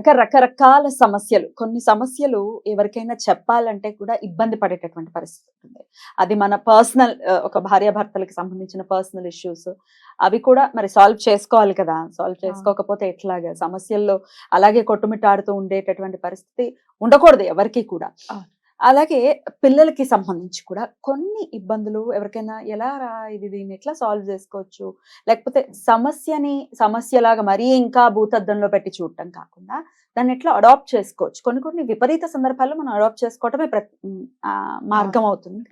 అక్క రకరకాల సమస్యలు కొన్ని సమస్యలు ఎవరికైనా చెప్పాలంటే కూడా ఇబ్బంది పడేటటువంటి పరిస్థితి ఉంటుంది. అది మన పర్సనల్ ఒక భార్యాభర్తలకు సంబంధించిన పర్సనల్ ఇష్యూస్ అవి కూడా మరి సాల్వ్ చేసుకోవాలి కదా. సాల్వ్ చేసుకోకపోతే ఎట్లాగా? సమస్యల్లో అలాగే కొట్టుమిట్టాడుతూ ఉండేటటువంటి పరిస్థితి ఉండకూడదు ఎవరికి కూడా. అలాగే పిల్లలకి సంబంధించి కూడా కొన్ని ఇబ్బందులు ఎవరికైనా ఎలా రా ఇది దీన్ని ఎట్లా సాల్వ్ చేసుకోవచ్చు? లేకపోతే సమస్యని సమస్యలాగా మరీ ఇంకా భూతద్దంలో పెట్టి చూడటం కాకుండా దాన్ని ఎట్లా అడాప్ట్ చేసుకోవచ్చు? కొన్ని కొన్ని విపరీత సందర్భాల్లో మనం అడాప్ట్ చేసుకోవటమే మార్గం అవుతుంది.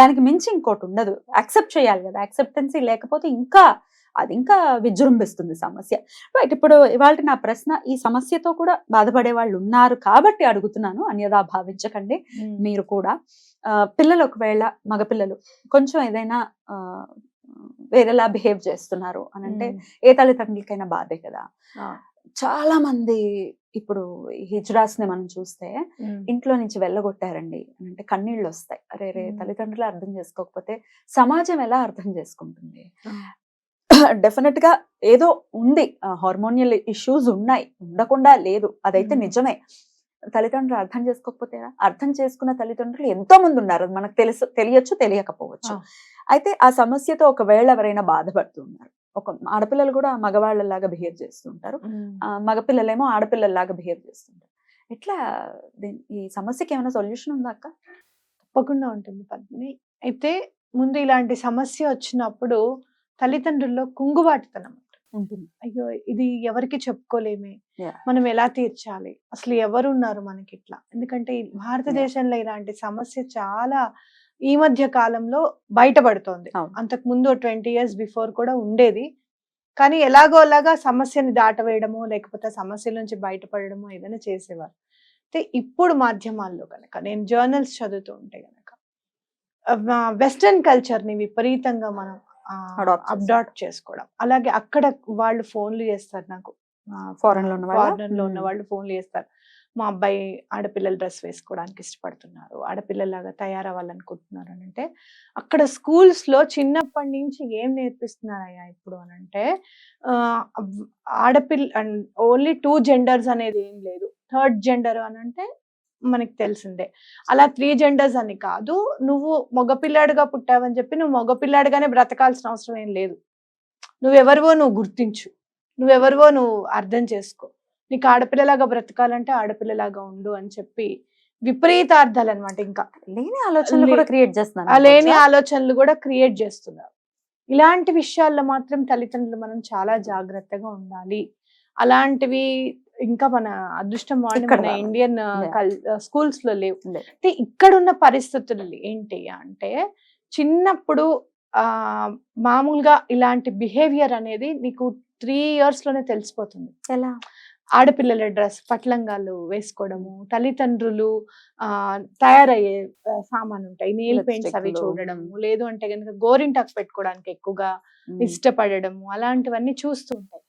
దానికి మించి ఇంకోటి ఉండదు. యాక్సెప్ట్ చేయాలి కదా. యాక్సెప్టెన్సీ లేకపోతే ఇంకా అది ఇంకా విజృంభిస్తుంది సమస్య. రైట్ ఇప్పుడు ఇవాళ నా ప్రశ్న ఈ సమస్యతో కూడా బాధపడే వాళ్ళు ఉన్నారు కాబట్టి అడుగుతున్నాను అన్యదా భావించకండి. మీరు కూడా. పిల్లలు ఒకవేళ మగపిల్లలు కొంచెం ఏదైనా వేరేలా బిహేవ్ చేస్తున్నారు అని అంటే ఏ తల్లిదండ్రులకైనా బాధే కదా. చాలా మంది ఇప్పుడు హిజ్రాస్ని మనం చూస్తే ఇంట్లో నుంచి వెళ్ళగొట్టారండి అని అంటే కన్నీళ్ళు వస్తాయి అరే రే. తల్లిదండ్రులు అర్థం చేసుకోకపోతే సమాజం ఎలా అర్థం చేసుకుంటుంది? డెఫినెట్గా ఏదో ఉంది. హార్మోనియల్ ఇష్యూస్ ఉన్నాయి. ఉండకుండా లేదు. అదైతే మ్మ్. నిజమే. తల్లిదండ్రులు అర్థం చేసుకోకపోతే? అర్థం చేసుకున్న తల్లిదండ్రులు ఎంతో మంది ఉన్నారు. అది మనకు తెలుసు తెలియచ్చు తెలియకపోవచ్చు. అయితే ఆ సమస్యతో ఒకవేళ ఎవరైనా బాధపడుతున్నారు. ఒక ఆడపిల్లలు కూడా మగవాళ్ళలాగా బిహేవ్ చేస్తుంటారు. ఆ, మగపిల్లలేమో ఆడపిల్లల్లాగా బిహేవ్ చేస్తుంటారు. ఎట్లా దీని- ఈ సమస్యకి ఏమైనా సొల్యూషన్ ఉందా అక్క? తప్పకుండా ఉంటుంది పద్మిని. అయితే ముందు ఇలాంటి సమస్య వచ్చినప్పుడు తల్లిదండ్రుల్లో కుంగుబాటుతనం ఉంటుంది. అయ్యో! ఇది ఎవరికి చెప్పుకోలేమే. మనం ఎలా తీర్చాలి? అసలు ఎవరు ఉన్నారు మనకి ఇట్లా ఎందుకంటే భారతదేశంలో ఇలాంటి సమస్య చాలా ఈ మధ్య కాలంలో బయటపడుతోంది. అంతకు ముందు ట్వంటీ ఇయర్స్ బిఫోర్ కూడా ఉండేది. కానీ ఎలాగో అలాగా సమస్యని దాటవేయడమో లేకపోతే సమస్యల నుంచి బయటపడడమో ఏదైనా చేసేవారు. అయితే ఇప్పుడు మాధ్యమాల్లో కనుక నేను జర్నల్స్ చదువుతూ ఉంటే కనుక వెస్టర్న్ కల్చర్ని విపరీతంగా మనం అప్డాప్ట్ చేసుకోవడం. అలాగే అక్కడ వాళ్ళు ఫోన్లు చేస్తారు నాకు. ఫారెన్లో ఉన్న వాళ్ళ? ఫారెన్లో ఉన్న వాళ్ళు ఫోన్లు చేస్తారు. మా అబ్బాయి ఆడపిల్లలు డ్రెస్ వేసుకోవడానికి ఇష్టపడుతున్నారు. ఆడపిల్లలాగా తయారవ్వాలనుకుంటున్నారు అని అంటే అక్కడ schools లో చిన్నప్పటి నుంచి ఏం నేర్పిస్తున్నారయ్యా ఇప్పుడు అని అంటే ఆడపిల్ల ఓన్లీ టూ జెండర్స్ అనేది ఏం లేదు. థర్డ్ జెండర్ అని అంటే మనకి తెలిసిందే. అలా త్రీ జెండర్స్ అని కాదు నువ్వు మగపిల్లాడిగా పుట్టావని చెప్పి నువ్వు మగపిల్లాడిగానే బ్రతకాల్సిన అవసరం ఏం లేదు. నువ్వెవరివో నువ్వు గుర్తించు. నువ్వెవరివో నువ్వు అర్థం చేసుకో. నీకు ఆడపిల్లలాగా బ్రతకాలంటే ఆడపిల్లలాగా ఉండు అని చెప్పి విపరీతార్థాలు అనమాట ఇంకా. లేని ఆలోచనలు కూడా క్రియేట్ చేస్తున్నారు ఆ లేని? ఆలోచనలు కూడా క్రియేట్ చేస్తున్నారు. ఇలాంటి విషయాల్లో మాత్రం తల్లిదండ్రులు మనం చాలా జాగ్రత్తగా ఉండాలి. అలాంటివి ఇంకా మన అదృష్టం ఇక్కడ మన. ఇండియన్. స్కూల్స్లో లేవు లే. అయితే ఇక్కడ ఉన్న పరిస్థితులు ఏంటి అంటే చిన్నప్పుడు ఆ మామూలుగా ఇలాంటి బిహేవియర్ అనేది నీకు త్రీ ఇయర్స్లోనే తెలిసిపోతుంది ఎలా ఆడపిల్లల డ్రెస్ పట్లంగాలు వేసుకోవడము తల్లిదండ్రులు ఆ తయారయ్యే సామాను ఉంటాయి నెయిల్ పెయింట్స్ అవి. చూడడము లేదు అంటే కనుక గోరింటాకు పెట్టుకోవడానికి ఎక్కువగా. ఇష్టపడడము అలాంటివన్నీ చూస్తూ ఉంటాయి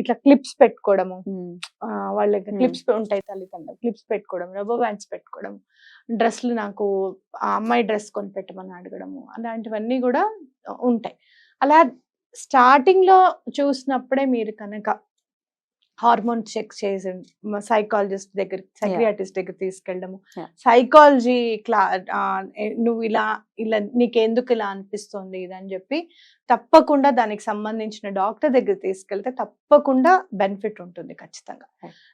ఇట్లా క్లిప్స్ పెట్టుకోవడము వాళ్ళకి. క్లిప్స్ ఉంటాయి తల్లిదండ్రులు క్లిప్స్ పెట్టుకోవడం రబ్బర్ బ్యాండ్స్ పెట్టుకోవడం డ్రెస్లు నాకు ఆ అమ్మాయి డ్రెస్ కొని పెట్టమని అడగడము అలాంటివన్నీ కూడా ఉంటాయి అలా స్టార్టింగ్లో చూసినప్పుడే మీరు కనుక హార్మోన్ చెక్ చేసి సైకాలజిస్ట్ దగ్గర సైక్రియాటిస్ట్ దగ్గర తీసుకెళ్ళడము. సైకాలజీ క్లా నువ్వు ఇలా ఇలా నీకెందుకు ఇలా అనిపిస్తుంది ఇది అని చెప్పి తప్పకుండా దానికి సంబంధించిన డాక్టర్ దగ్గర తీసుకెళ్తే తప్పకుండా బెనిఫిట్ ఉంటుంది ఖచ్చితంగా.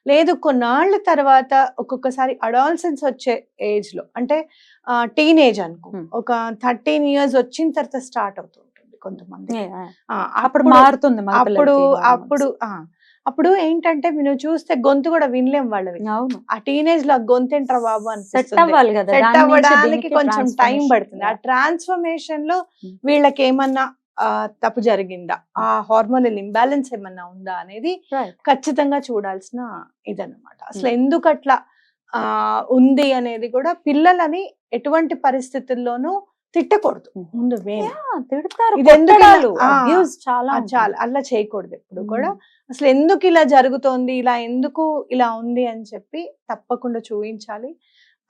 లేదు కొన్నాళ్ళ తర్వాత ఒక్కొక్కసారి అడాల్సెన్స్ వచ్చే ఏజ్లో అంటే టీనేజ్ అనుకో. ఒక థర్టీన్ ఇయర్స్ వచ్చిన తర్వాత స్టార్ట్ అవుతూ ఉంటుంది కొంతమంది అప్పుడు మారుతుంది అప్పుడు. అప్పుడు ఆ, అప్పుడు ఏంటంటే నువ్వు చూస్తే గొంతు కూడా వినలేం వాళ్ళవి. అవును. ఆ టీనేజ్లో గొంతు ఏంట్రా బాబు సెట్ అనిపిస్తుంది అవ్వాలి కదా సెట్ అవ్వడానికి కొంచెం టైం. పడుతుంది. ఆ ట్రాన్స్ఫర్మేషన్లో Hmm. వీళ్ళకి ఏమన్నా తప్పు జరిగిందా? ఆ హార్మోనల్ ఇంబ్యాలెన్స్ ఏమన్నా ఉందా అనేది ఖచ్చితంగా చూడాల్సిన ఇదన్నమాట. అసలు ఎందుకు అట్లా ఆ ఉంది అనేది కూడా పిల్లలని ఎటువంటి పరిస్థితుల్లోనూ తిట్టకూడదు. ముందు తిడతారు ఇది ఎందుకు చాలా. చాలా. అలా చేయకూడదు ఎప్పుడు. కూడా. అసలు ఎందుకు ఇలా జరుగుతోంది ఇలా ఎందుకు ఇలా ఉంది అని చెప్పి తప్పకుండా చూపించాలి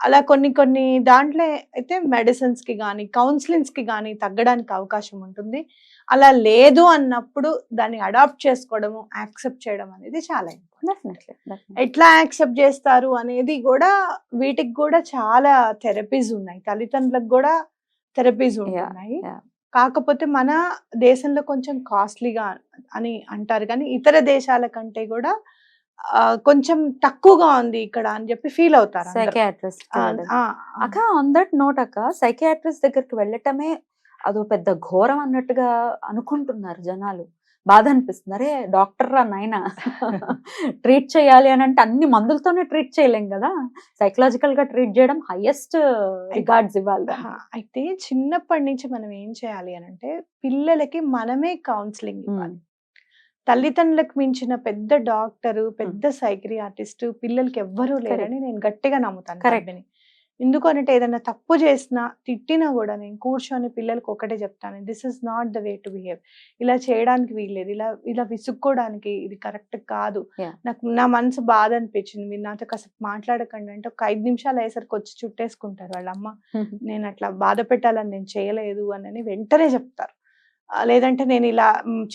అలా కొన్ని కొన్ని దాంట్లో అయితే మెడిసిన్స్కి కానీ కౌన్సిలింగ్స్కి కానీ తగ్గడానికి అవకాశం ఉంటుంది. అలా లేదు అన్నప్పుడు దాన్ని అడాప్ట్ చేసుకోవడము యాక్సెప్ట్ చేయడం అనేది చాలా ఇంపార్టెంట్. ఎట్లా యాక్సెప్ట్ చేస్తారు అనేది కూడా వీటికి కూడా చాలా థెరపీస్ ఉన్నాయి. తల్లిదండ్రులకు కూడా థెరపీస్ ఉంటున్నాయి. కాకపోతే మన దేశంలో కొంచెం కాస్ట్లీగా అని అంటారు. కానీ ఇతర దేశాల కంటే కూడా కొంచెం తక్కువగా ఉంది ఇక్కడ అని చెప్పి ఫీల్ అవుతారు. ఆ, అక్క ఆన్ దట్ నోట్ అక్క సైకియాట్రిస్ట్ దగ్గరికి వెళ్ళటమే అదో పెద్ద ఘోరం అన్నట్టుగా అనుకుంటున్నారు జనాలు. బాధ అనిపిస్తుంది అరే డాక్టర్ రా నాయన. ట్రీట్ చేయాలి అని అంటే అన్ని మందులతోనే ట్రీట్ చేయలేం కదా. సైకలాజికల్గా ట్రీట్ చేయడం హైయెస్ట్ రిగార్డ్స్ ఇవ్వాలి. అయితే చిన్నప్పటి నుంచి మనం ఏం చేయాలి అని అంటే పిల్లలకి మనమే కౌన్సిలింగ్ ఇవ్వాలి. తల్లిదండ్రులకు మించిన పెద్ద డాక్టరు పెద్ద సైక్రియాటిస్ట్ పిల్లలకి ఎవ్వరూ లేరని నేను గట్టిగా నమ్ముతాను Correct. పద్మిని. ఎందుకు అంటే ఏదైనా తప్పు చేసినా తిట్టినా కూడా నేను కూర్చొని పిల్లలకి ఒకటే చెప్తాను. This is not the way to behave ఇలా చేయడానికి వీల్లేదు. ఇలా ఇలా విసుక్కోవడానికి ఇది కరెక్ట్ కాదు. నాకు నా మనసు బాధ అనిపించింది. మీరు నాతో కాసేపు మాట్లాడకండి అంటే ఒక ఐదు నిమిషాలు అయ్యేసరికి వచ్చి చుట్టేసుకుంటారు వాళ్ళ అమ్మ. నేను అట్లా బాధ పెట్టాలని నేను చేయలేదు అని వెంటనే చెప్తారు. లేదంటే నేను ఇలా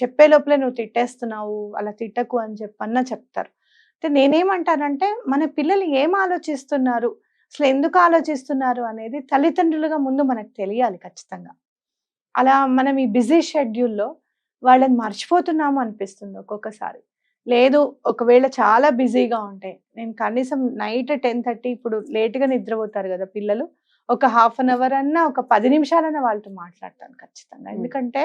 చెప్పే లోపలే నువ్వు తిట్టేస్తున్నావు అలా తిట్టకు అని చెప్పన్నా చెప్తారు. అయితే నేనేమంటానంటే మన పిల్లలు ఏం ఆలోచిస్తున్నారు? అసలు ఎందుకు ఆలోచిస్తున్నారు అనేది తల్లిదండ్రులుగా ముందు మనకు తెలియాలి ఖచ్చితంగా. అలా మనం ఈ బిజీ షెడ్యూల్లో వాళ్ళని మర్చిపోతున్నాము అనిపిస్తుంది ఒక్కొక్కసారి. లేదు ఒకవేళ చాలా బిజీగా ఉంటే నేను కనీసం నైట్ టెన్ థర్టీ ఇప్పుడు లేట్గా నిద్రపోతారు కదా పిల్లలు ఒక హాఫ్ అన్ అవర్ అన్నా ఒక పది నిమిషాలన్నా వాళ్ళతో మాట్లాడతాను ఖచ్చితంగా. ఎందుకంటే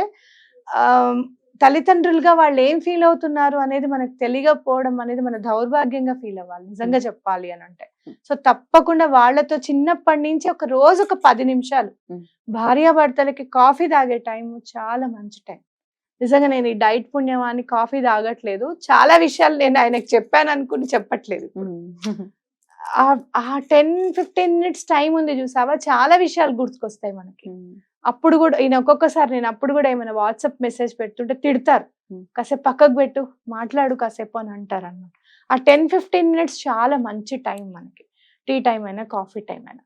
తల్లిదండ్రులుగా వాళ్ళు ఏం ఫీల్ అవుతున్నారు అనేది మనకు తెలియకపోవడం అనేది మన దౌర్భాగ్యంగా ఫీల్ అవ్వాలి. నిజంగా చెప్పాలి అని అంటే. సో తప్పకుండా వాళ్ళతో చిన్నప్పటి నుంచి ఒక రోజు ఒక పది నిమిషాలు. భార్యాభర్తలకి కాఫీ తాగే టైం చాలా మంచి టైం. నిజంగా నేను ఈ డైట్ పుణ్యమాని కాఫీ తాగట్లేదు. చాలా విషయాలు నేను ఆయనకు చెప్పాను అనుకుని చెప్పట్లేదు ఆ- ఆ టెన్ ఫిఫ్టీన్ మినిట్స్ టైం ఉంది చూసావా? చాలా విషయాలు గుర్తుకొస్తాయి మనకి. అప్పుడు కూడా ఈయన ఒక్కొక్కసారి నేను అప్పుడు కూడా ఏమైనా వాట్సాప్ మెసేజ్ పెడుతుంటే తిడతారు. కాసేపు పక్కకు పెట్టు మాట్లాడు కాసేపు అని అంటారు అన్నమాట. ఆ టెన్ ఫిఫ్టీన్ మినిట్స్ చాలా మంచి టైం మనకి. టీ టైం అయినా కాఫీ టైం అయినా.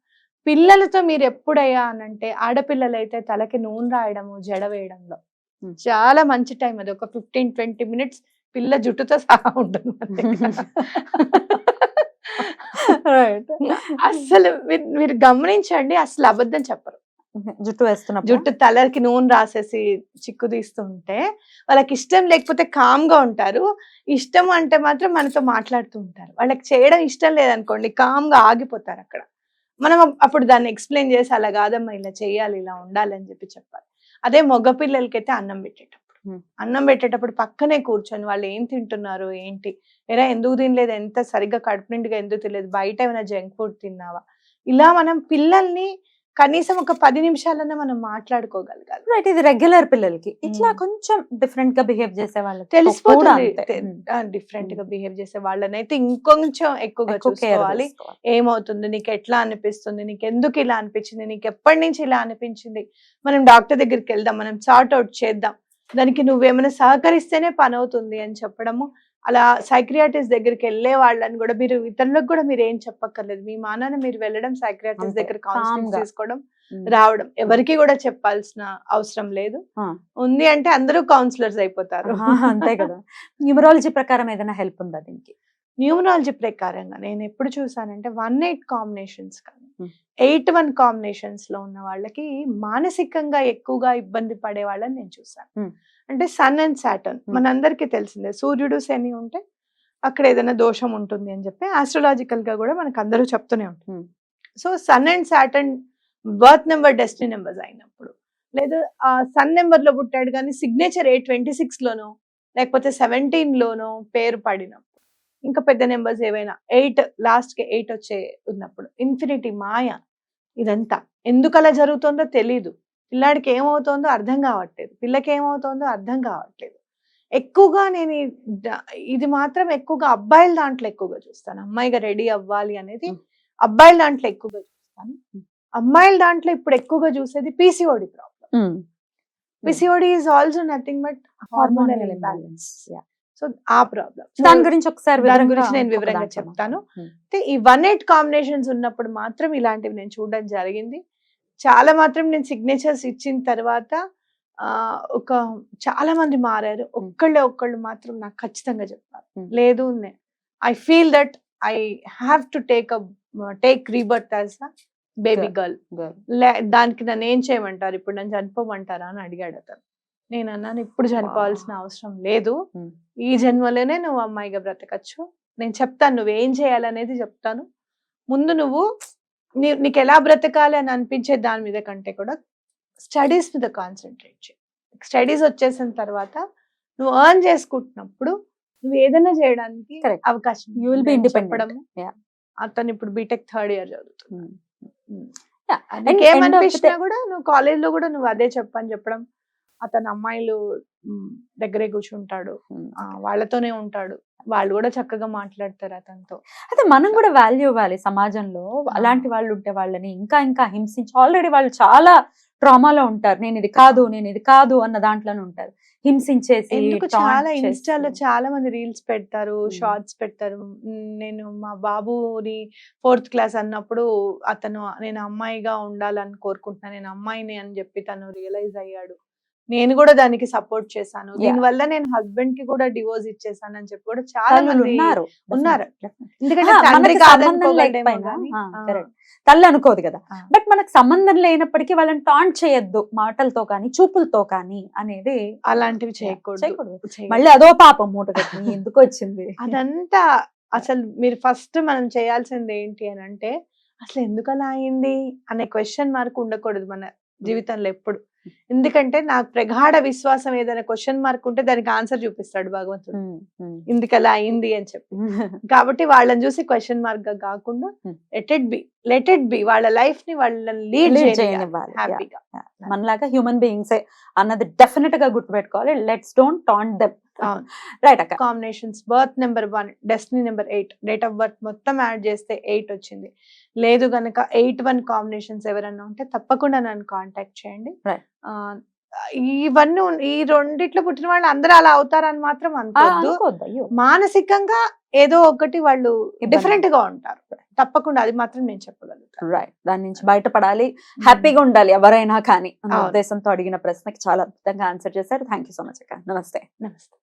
పిల్లలతో మీరు ఎప్పుడయ్యా అనంటే ఆడపిల్లలు అయితే తలకి నూనె రాయడము జడ వేయడంలో. చాలా మంచి టైం అది. ఒక ఫిఫ్టీన్ ట్వంటీ మినిట్స్ పిల్ల జుట్టుతో సహా ఉంటుంది. రైట్. అస్సలు మీరు- మీరు గమనించండి అసలు అబద్ధం చెప్పరు. జుట్టు వేస్తున్నప్పుడు? జుట్టు తలకి నూనె రాసేసి చిక్కు తీస్తుంటే వాళ్ళకి ఇష్టం లేకపోతే కామ్గా ఉంటారు. ఇష్టం అంటే మాత్రం మనతో మాట్లాడుతూ ఉంటారు. వాళ్ళకి చేయడం ఇష్టం లేదనుకోండి కామ్గా ఆగిపోతారు అక్కడ. మనం అప్- అప్పుడు దాన్ని ఎక్స్ప్లెయిన్ చేసి అలా కాదమ్మా ఇలా చేయాలి ఇలా ఉండాలి అని చెప్పి చెప్పాలి. అదే మగ పిల్లలకైతే అన్నం పెట్టేటప్పుడు. అన్నం పెట్టేటప్పుడు పక్కనే కూర్చొని వాళ్ళు ఏం తింటున్నారు ఏంటి? ఎరా ఎందుకు తినలేదు? ఎంత సరిగ్గా కడుపు నిండుగా ఎందుకు తినలేదు? బయట ఏమైనా జంక్ ఫుడ్ తిన్నావా? ఇలా మనం పిల్లల్ని కనీసం ఒక పది నిమిషాలన్నా మనం మాట్లాడుకోగలగాలి. రైట్ ఇది రెగ్యులర్ పిల్లలకి. ఇట్లా. కొంచెం డిఫరెంట్గా బిహేవ్ చేసే వాళ్ళకి. కూడా తెలిసిపోతుంది. డిఫరెంట్గా బిహేవ్ చేసే వాళ్ళనైతే ఇంకొంచెం ఎక్కువగా చూసుకోవాలి. ఏమవుతుంది? నీకు ఎట్లా అనిపిస్తుంది? నీకు ఎందుకు ఇలా అనిపించింది? నీకు ఎప్పటి నుంచి ఇలా అనిపించింది? మనం డాక్టర్ దగ్గరికి వెళ్దాం. మనం సార్ట్ అవుట్ చేద్దాం. దానికి నువ్వేమైనా సహకరిస్తేనే పని అవుతుంది అని చెప్పడము అలా సైక్రియాటిస్ట్ దగ్గరికి వెళ్ళే వాళ్ళని కూడా మీరు ఇతరులకు కూడా మీరు ఏం చెప్పక్కర్లేదు. మీ మానాన్ని మీరు వెళ్ళడం సైక్రియాటిస్ట్ దగ్గర కౌన్సిలింగ్. తీసుకోవడం రావడం ఎవరికి కూడా చెప్పాల్సిన అవసరం లేదు. ఉంది అంటే అందరూ కౌన్సిలర్స్ అయిపోతారు. అంతే కదా. న్యూమరాలజీ ప్రకారం ఏదైనా హెల్ప్ ఉందా దీనికి? న్యూమరాలజీ ప్రకారంగా నేను ఎప్పుడు చూసానంటే వన్ ఎయిట్ కాంబినేషన్స్ కానీ. ఎయిట్ వన్ కాంబినేషన్స్లో ఉన్న వాళ్ళకి మానసికంగా ఎక్కువగా ఇబ్బంది పడే వాళ్ళని నేను చూసాను. అంటే సన్ అండ్ సాటర్న్. మనందరికీ తెలిసిందే. సూర్యుడు శని ఉంటే అక్కడ ఏదైనా దోషం ఉంటుంది అని చెప్పి ఆస్ట్రలాజికల్గా కూడా మనకు అందరూ చెప్తూనే ఉంటారు. Hmm. So sun and Saturn birth number destiny numbers అయినప్పుడు. లేదా ఆ సన్ నెంబర్లో పుట్టాడు కానీ సిగ్నేచర్ ఎయిట్ ట్వంటీ సిక్స్ లోనో లేకపోతే సెవెంటీన్ లోనో పేరు పడినప్పుడు ఇంకా పెద్ద నెంబర్స్ ఏవైనా ఎయిట్ లాస్ట్కి ఎయిట్ వచ్చే ఉన్నప్పుడు ఇన్ఫినిటీ మాయ ఇదంతా. ఎందుకు అలా జరుగుతుందో తెలీదు. పిల్లాడికి ఏమవుతోందో అర్థం కావట్లేదు పిల్లకి ఏమవుతోందో అర్థం కావట్లేదు ఎక్కువగా నేను ఇది మాత్రం ఎక్కువగా అబ్బాయిల దాంట్లో ఎక్కువగా చూస్తాను అమ్మాయిగా రెడీ అవ్వాలి అనేది. అబ్బాయిల దాంట్లో ఎక్కువగా చూస్తాను. అమ్మాయిల దాంట్లో ఇప్పుడు ఎక్కువగా చూసేది PCOD problem. PCOD is also nothing but hormonal imbalance. So uh problem దాని గురించి ఒకసారి దాని గురించి నేను వివరంగా చెప్తాను. అయితే ఈ వన్ ఎయిట్ కాంబినేషన్స్ ఉన్నప్పుడు మాత్రం ఇలాంటివి నేను చూడడం జరిగింది చాలా మాత్రం నేను సిగ్నేచర్స్ ఇచ్చిన తర్వాత ఆ, ఒక చాలా మంది మారారు. ఒక్కళ్ళే ఒక్కళ్ళు మాత్రం నాకు ఖచ్చితంగా చెప్పారు. Hmm. లేదు I feel that I have to take a take rebirth as a baby. Girl దానికి నన్ను ఏం చేయమంటారు? ఇప్పుడు నన్ను చనిపోమంటారా అని అడిగాడు అతను. నేను అన్నాను ఇప్పుడు చనిపోవాల్సిన అవసరం లేదు. ఈ జన్మలోనే నువ్వు అమ్మాయిగా బ్రతకచ్చు. నేను చెప్తాను నువ్వు ఏం చేయాలనేది చెప్తాను. ముందు నువ్వు నీకు ఎలా బ్రతకాలి అని అనిపించే దాని మీద కంటే కూడా స్టడీస్ మీద కాన్సన్ట్రేట్ చేయి స్టడీస్ వచ్చేసిన తర్వాత నువ్వు ఎర్న్ చేసుకుంటున్నప్పుడు నువ్వు ఏదైనా చేయడానికి. అవకాశం ఉందని independent. చెప్పడము. Yeah. అతను ఇప్పుడు B Tech third year the ఏమనిపించినా కూడా నువ్వు కాలేజ్లో కూడా నువ్వు అదే చెప్పని చెప్పడం అతను అమ్మాయిలు దగ్గరే కూర్చుంటాడు. వాళ్ళతోనే ఉంటాడు. వాళ్ళు కూడా చక్కగా మాట్లాడతారు అతనితో. అయితే మనం కూడా వాల్యూ ఇవ్వాలి సమాజంలో. అలాంటి వాళ్ళు ఉంటే వాళ్ళని ఇంకా ఇంకా హింసించి ఆల్రెడీ వాళ్ళు చాలా ట్రామాలో ఉంటారు. నేను ఇది కాదు నేను ఇది కాదు అన్న దాంట్లోనే ఉంటారు. హింసించేసి చాలా. ఇన్స్టాలో చాలా మంది రీల్స్ పెడతారు. షార్ట్స్ పెడతారు. నేను మా బాబుని ఫోర్త్ క్లాస్ అన్నప్పుడు అతను నేను అమ్మాయిగా ఉండాలని కోరుకుంటున్నాను నేను అమ్మాయిని అని చెప్పి తను రియలైజ్ అయ్యాడు. నేను కూడా దానికి సపోర్ట్ చేశాను. దీనివల్ల నేను హస్బెండ్కి కూడా డివోర్స్ ఇచ్చేసాను అని చెప్పి కూడా చాలా మంది ఉన్నారు. ఉన్నారు. ఎందుకంటే. తల్లి అనుకోదు కదా. బట్ మనకు సంబంధం లేనప్పటికీ వాళ్ళని టాంట్ చేయొద్దు. మాటలతో కానీ చూపులతో కానీ అనేది అలాంటివి చేయకూడదు. మళ్ళీ అదో పాపం మూట ఎందుకు వచ్చింది? అదంతా అసలు మీరు ఫస్ట్ మనం చేయాల్సింది ఏంటి అని అంటే అసలు ఎందుకు అలా అయింది అనే క్వశ్చన్ మార్క్ ఉండకూడదు మన జీవితంలో ఎప్పుడు. ఎందుకంటే నాకు ప్రగాఢ విశ్వాసం ఏదైనా క్వశ్చన్ మార్క్ ఉంటే దానికి ఆన్సర్ చూపిస్తాడు భగవంతుడు ఉమ్, ఉమ్. ఇందుకు అలా అయింది అని చెప్పి కాబట్టి వాళ్ళని చూసి క్వశ్చన్ మార్క్గా కాకుండా. Let it be let it be వాళ్ళ లైఫ్ని వాళ్ళని లీడ్ చేయనివ్వాలి. హ్యాపీగా మనలాగా హ్యూమన్ బీయింగ్స్ అన్నది డెఫినెట్గా గుర్తుపెట్టుకోవాలి let's don't taunt them. Right అక్క. Combinations birth number one destiny number eight date of birth మొత్తం యాడ్ చేస్తే ఎయిట్ వచ్చింది. లేదు గనక ఎయిట్ వన్ కాంబినేషన్స్ ఎవరన్నా ఉంటే తప్పకుండా నన్ను కాంటాక్ట్ చేయండి. ఇవన్నీ ఈ రెండిట్లో పుట్టిన వాళ్ళు అందరూ అలా అవుతారని మాత్రం అనుకోవద్దు. మానసికంగా ఏదో ఒకటి వాళ్ళు. డిఫరెంట్గా ఉంటారు. తప్పకుండా అది మాత్రం నేను చెప్పగలుగుతాను. రైట్ దాని నుంచి బయటపడాలి. హ్యాపీగా ఉండాలి ఎవరైనా కానీ. ఉద్దేశంతో అడిగిన ప్రశ్నకి చాలా అద్భుతంగా ఆన్సర్ చేశారు. థ్యాంక్ యూ సో మచ్ అక్క. నమస్తే. నమస్తే.